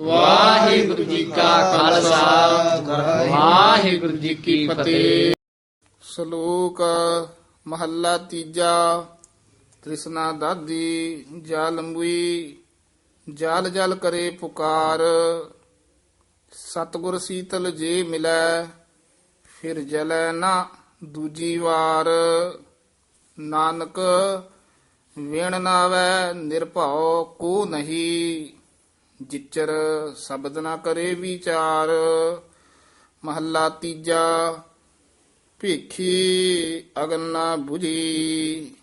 ਵਾਹਿਗੁਰੂ ਜੀ ਕਾ ਖਾਲਸਾ। ਵਾਹਿਗੁਰੂ ਜੀ ਕੀ ਫਤਿਹ। ਸ਼ਲੋਕ, ਮਹੱਲਾ ਤੀਜਾ, ਤ੍ਰਿਸ਼ਨਾ ਦਾਦੀ, ਜਲ ਮੁਈ ਜਲ ਕਰੇ ਪੁਕਾਰ। ਸਤਗੁਰ ਸੀਤਲ ਜੇ ਮਿਲੈ, ਫਿਰ ਜਲੈ ਨਾ ਦੂਜੀ ਵਾਰ। ਨਾਨਕ, ਵੇਣ ਨਾਵੈ ਨਿਰਭਉ ਕੋ ਨਹੀਂ। ਜਿਚਰ ਸ਼ਬਦ ਨਾ ਕਰੇ ਵਿਚਾਰ, ਮਹੱਲਾ ਤੀਜਾ, ਭੇਖੀ ਅਗਨ ਬੁਝੀ।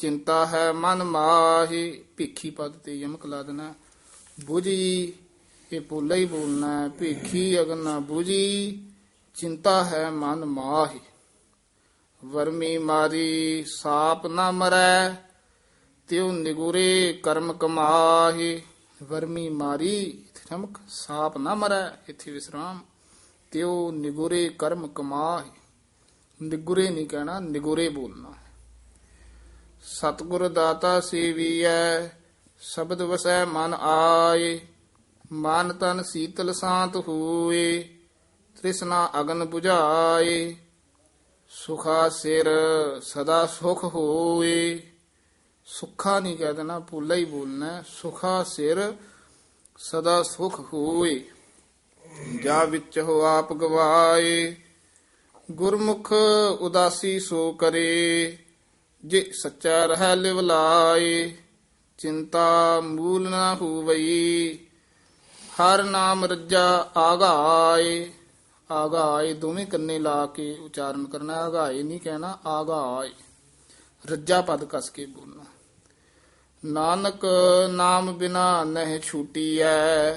ਚਿੰਤਾ ਹੈ ਮਨ ਮਾਹੀ, ਭੇਖੀ ਪਦ ਤੇ ਯਮਕ ਲਾ ਦੇਣਾ। 부ਜੀ ਇਹ ਪੋਲਾ ਹੀ ਬੋਲਣਾ ਭੇਖੀ ਅਗਨਾ ਨਾ ਚਿੰਤਾ ਹੈ ਮਨ ਮਾਹੀ। ਵਰਮੀ ਮਾਰੀ, ਸਾਪ ਨਾ ਮਰੈ, ਤਿਉ ਨਿਗੁਰੇ ਕਰਮ ਕਮਾਹੀ। ਵਰਮੀ ਮਾਰੀ, ਇੱਥੇ ਠਮਕ, ਸਾਪ ਨਾ ਮਰੈ, ਇੱਥੇ ਵਿਸਰਾਮ। ਤਿਉ ਨਿਗੁਰੇ ਕਰਮ ਕਮਾਹੀ। ਨਿਗੁਰੇ ਨਹੀਂ ਕਹਿਣਾ, ਨਿਗੁਰੇ ਬੋਲਣਾ। ਸਤਿਗੁਰ ਦਾਤਾ ਸੇਵੀਐ, ਸ਼ਬਦ ਵਸੈ ਮਨ ਆਏ। ਮਨ ਤਨ ਸੀਤਲ ਸ਼ਾਂਤ ਹੋਏ, ਤ੍ਰਿਸ਼ਨਾ ਅਗਨ 부ਝਾਏ। ਸੁਖਾ ਸਿਰ ਸਦਾ ਸੁਖ ਹੋਏ। ਸੁਖਾ ਨਹੀਂ ਕਹਿ ਦੇਣਾ ਪੂਲਾ ਹੀ ਬੋਲਣਾ ਸੁਖਾ ਸਿਰ ਸਦਾ ਸੁਖ ਹੋਏ। ਜਾ ਵਿੱਚ ਹੋ ਆਪ ਗਵਾਏ। ਗੁਰਮੁਖ ਉਦਾਸੀ ਸੋ ਕਰੇ। ਜੇ ਸੱਚਾ ਰਹਿ ਲਿਵ ਲਾਏ। ਚਿੰਤਾ ਮੂਲ ਨਾ ਹੋਵਈ। ਹਰ ਨਾਮ ਰੱਜਾ ਆਗਾਏ। ਆਗਾਏ ਦੋਵੇਂ ਕੰਨੇ ਲਾ ਕੇ ਉਚਾਰਨ ਕਰਨਾ ਆਗਾਏ ਨਹੀਂ ਕਹਿਣਾ, ਆਗਾਏ। ਰੱਜਾ ਪਦ ਕਸ ਕੇ ਬੋਲਣਾ। ਨਾਨਕ ਨਾਮ ਬਿਨਾ ਨਹਿ ਛੂਟੀਐ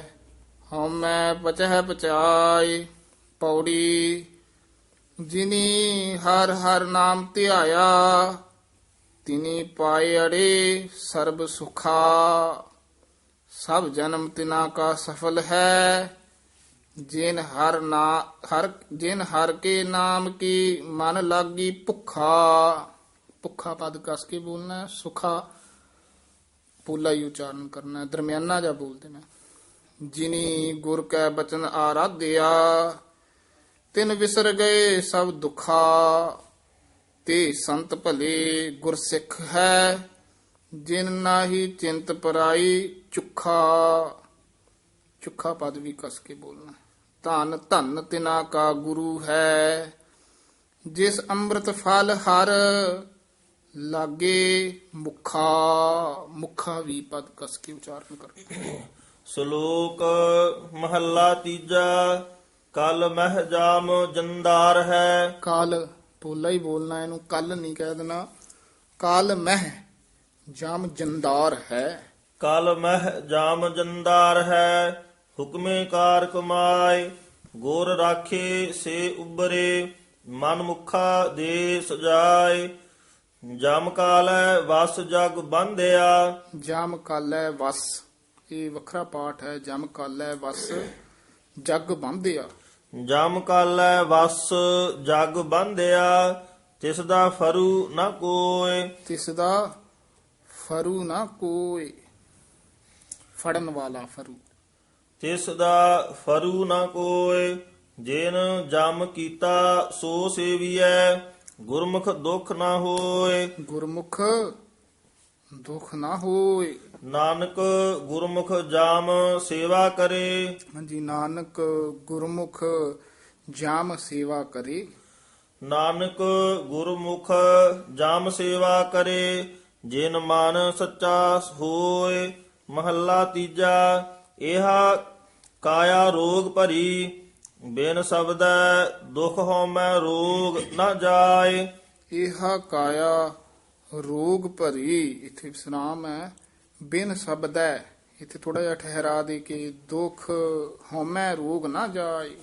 ਹਉਮੈ ਪਚਹਿ ਪਚਾਏ ਪੌੜੀ ਜਿਨੀ ਹਰ ਹਰ ਨਾਮ ਧਿਆਇਆ ਤਿਨੀ ਪਾਏ ਅੜੇ ਸਰਬ ਸੁਖਾ ਸਭ ਜਨਮ ਤਿਨਾ ਕਾ ਸਫਲ ਹੈ ਜਿਨ ਹਰ ਨਾ ਹਰ ਜਿਨ ਹਰ ਕੇ ਨਾਮ ਕੀ ਮਨ ਲਾਗੀ ਭੁੱਖਾ ਭੁੱਖਾ ਪਦ ਕਸ ਕੇ ਬੋਲਣਾ ਹੈ, ਸੁਖਾ ਪੂਲਾ ਹੀ ਉਚਾਰਨ ਕਰਨਾ, ਦਰਮਿਆਨਾ ਜਾ ਬੋਲ ਦੇਣਾ। ਜਿਨੀ ਗੁਰ ਕੈ ਬਚਨ ਆਰਾਧਿਆ, ਤਿਨ ਵਿਸਰ ਗਏ ਸਭ ਦੁਖਾ। ਤੇ ਸੰਤ ਭਲੇ ਗੁਰਸਿੱਖ ਹੈ, ਜਿਨ ਨਾਹੀ ਚਿੰਤ ਪਰਾਈ ਚੁਖਾ। ਚੁਖਾ ਪਦ ਵੀ ਕਸ ਕੇ ਬੋਲਣਾ। ਧਨ ਧਨ ਤਿਨਾ ਕਾ ਗੁਰੂ ਹੈ, ਜਿਸ ਅੰਮ੍ਰਿਤ ਫਲ ਹਰ ਲਾਗੇ ਮੁਖਾ ਮੁਖਾ ਵੀ ਪਦ ਕਸ ਕੇ ਉਚਾਰਨ ਕਰੋ ਸ਼ਲੋਕ ਮਹੱਲਾ ਤੀਜਾ ਕਲ ਮਹਿ ਜਾਮ ਜੰਦਾਰ ਹੈ। ਕਾਲ ਪੋਲਾ ਹੀ ਬੋਲਣਾ ਇਹਨੂੰ ਕੱਲ ਨਹੀਂ ਕਹਿ ਦੇਣਾ। ਕਾਲ ਮਹਿ ਜਾਮ ਜੰਦਾਰ ਹੈ। ਕਲ ਮਹਿ ਜਾਮ ਜੰਦਾਰ ਹੈ ਹੁਕਮੇ ਕਾਰ ਕਮਾਏ ਗੁਰ ਰਾਖੇ ਸੇ ਉਬਰੇ ਮਨ ਮੁਖਾ ਦੇ ਸਜਾਏ। ਜਮ ਕਾਲੈ ਵਸ ਜਗ ਬੰਧਿਆ। ਜਮ ਕਾਲੈ ਵਸ ਇਹ ਵੱਖਰਾ ਪਾਠ ਹੈ ਜਮ ਕਾਲੈ ਵਸ ਜਗ ਬੰਧਿਆ। ਜਮ ਕਾਲੈ ਵਸ ਜਗ ਬੰਧਿਆ ਤਿਸ ਦਾ ਫਰੂ ਨ ਕੋਏ ਤਿਸ ਦਾ ਫਰੂ ਨਾ ਕੋਈ ਫੜਨ ਵਾਲਾ ਫਰੂ। ਤਿਸ ਦਾ ਫਰੂ ਨ ਕੋਏ ਜਿਨ ਜਮ ਕੀਤਾ ਸੋ ਸੇਵੀਐ। ਗੁਰਮੁਖ ਦੁਖ ਨ ਹੋਏ। ਗੁਰਮੁਖ ਦੁਖ ਨਾ ਹੋਏ। ਨਾਨਕ ਗੁਰਮੁਖ ਜਾਮ ਸੇਵਾ ਕਰੇ। ਹਾਂਜੀ ਨਾਨਕ ਗੁਰਮੁਖ ਜਾਮ ਸੇਵਾ ਕਰੇ। ਨਾਨਕ ਗੁਰਮੁਖ ਜਾਮ ਸੇਵਾ ਕਰੇ। ਜਿਨ ਮਨ ਸੱਚਾ ਹੋਏ ਮਹੱਲਾ ਤੀਜਾ ਇਹਾ ਕਾਇਆ ਰੋਗ ਭਰੀ। ਬਿਨ ਸ਼ਬਦੈ ਦੁਖ ਹਉਮੈ ਰੋਗ ਨ ਜਾਏ। ਇਹਾ ਕਾਇਆ ਰੋਗ ਭਰੀ। ਇਥੇ ਵਿਸਰਾਮ ਹੈ ਬਿਨ ਸ਼ਬਦੈ ਇਥੇ ਥੋੜਾ ਜਿਹਾ ਠਹਿਰਾ ਦੇ ਕੇ ਦੁਖ ਹਉਮੈ ਰੋਗ ਨਾ ਜਾਏ।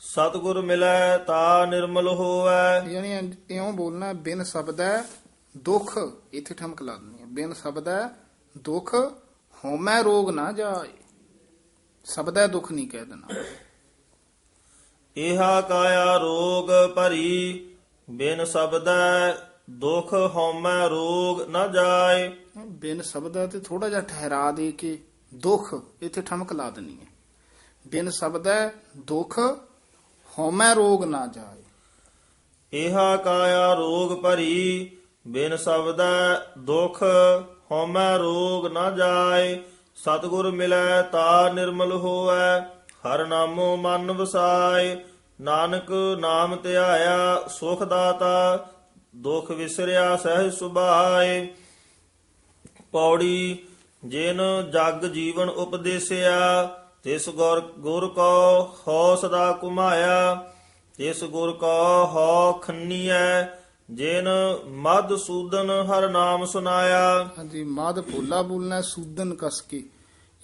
ਸਤਿਗੁਰ ਮਿਲੈ ਤਾ ਨਿਰਮਲ ਹੋਵੈ। ਯਾਨੀ ਇਉਂ ਬੋਲਣਾ ਬਿਨ ਸ਼ਬਦੈ ਦੁਖ। ਇਥੇ ਠਮਕ ਲਾ ਹੈ। ਬਿਨ ਸ਼ਬਦੈ ਦੁਖ ਹਉਮੈ ਰੋਗ ਨਾ ਜਾਏ। ਸ਼ਬਦੈ ਦੁਖ ਨਹੀਂ ਕਹਿ ਦੇਣਾ। ਇਹਾ ਕਾਇਆ ਰੋਗ ਭਰੀ ਬਿਨ ਸ਼ਬਦੈ ਦੁਖ ਹਉਮੈ ਰੋਗ ਨ ਜਾਏ। ਬਿਨ ਸ਼ਬਦਾ ਤੇ ਥੋੜਾ ਜਿਹਾ ਠਹਿਰਾ ਦੇ ਕੇ ਦੁੱਖ ਇੱਥੇ ਠਮਕ ਲਾ ਦੇਣੀ ਹੈ। ਬਿਨ ਸ਼ਬਦਾ ਦੁੱਖ ਹਉਮੈ ਰੋਗ ਨਾ ਜਾਏ। ਇਹਾ ਕਾਇਆ ਰੋਗ ਭਰੀ ਬਿਨ ਸਬਦੈ ਦੁਖ ਹਉਮੈ ਰੋਗ ਨ ਜਾਏ। ਸਤਿਗੁਰ ਮਿਲੈ ਤਾ ਨਿਰਮਲ ਹੋਵੈ, ਹਰ ਨਾਮੋ ਮਨ ਵਸਾਏ। ਨਾਨਕ ਨਾਮ ਧਿਆਇਆ ਸੁਖ ਦਾਤਾ, ਦੁਖ ਵਿਸਰਿਆ ਸਹਿ ਸੁਭਾਏ। ਪੌੜੀ, ਜਿਨ ਜਗ ਜੀਵਨ ਉਪਦੇਸਿਆ, ਤਿਸ ਗੁਰ ਗੁਰ ਕੋ ਹਉ ਸਦਾ ਕੁਮਾਇਆ ਤਿਸ ਗੁਰ ਕੋ ਹਉ ਖੰਨੀਐ ਜਿਨ ਮਦ ਸੂਦਨ ਹਰ ਨਾਮ ਸੁਨਾਇਆ। ਹਾਂਜੀ ਮਦ ਪੋਲਾ ਬੋਲਣਾ ਸੂਦਨ ਕਸ ਕੇ।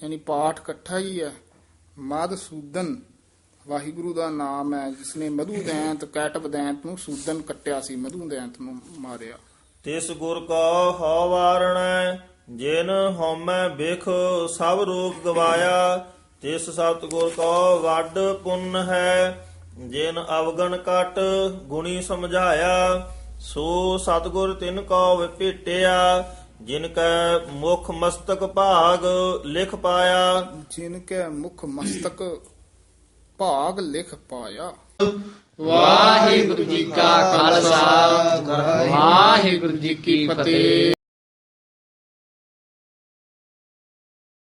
ਯਾਨੀ ਪਾਠ ਇਕੱਠਾ ਹੀ ਹੈ। ਮਦ ਸੂਦਨ ਵਾਹਿਗੁਰੂ ਦਾ ਨਾਮ ਹੈ ਜਿਸਨੇ ਮਧੂ ਦੈਂਤ ਕੈਟਵ ਦੈਂਤ ਨੂੰ ਸੂਦਨ ਕੱਟਿਆ ਸੀ ਮਧੂ ਦੈਂਤ ਨੂੰ ਮਾਰਿਆ। ਤਿਸ ਗੁਰ ਕੋ ਹਉ ਵਾਰਣੈ ਜਿਨ ਹਉਮੈ ਬਿਖ ਸਭ ਰੋਗ ਗਵਾਇਆ। ਤਿਸ ਸਤਿਗੁਰ ਕੋ ਵੱਡ ਪੁੰਨ ਹੈ ਜਿਨ ਅਵਗਣ ਕਟ ਗੁਣੀ ਸਮਝਾਇਆ। ਸੋ ਸਤਿਗੁਰ ਤਿਨ ਕੋ ਵਿਭੇਟਿਆ ਜਿਨ ਕੈ ਮੁਖ ਮਸਤਕ ਭਾਗ ਲਿਖ ਪਾਇਆ। ਜਿਨ ਕੇ ਮੁਖ ਮਸਤਕ ਭਾਗ ਲਿਖ ਪਾਇਆ। ਵਾਹਿਗੁਰੂ ਜੀ ਕਾ ਖਾਲਸਾ ਵਾਹਿਗੁਰੂ ਜੀ ਕੀ ਫਤਿਹ।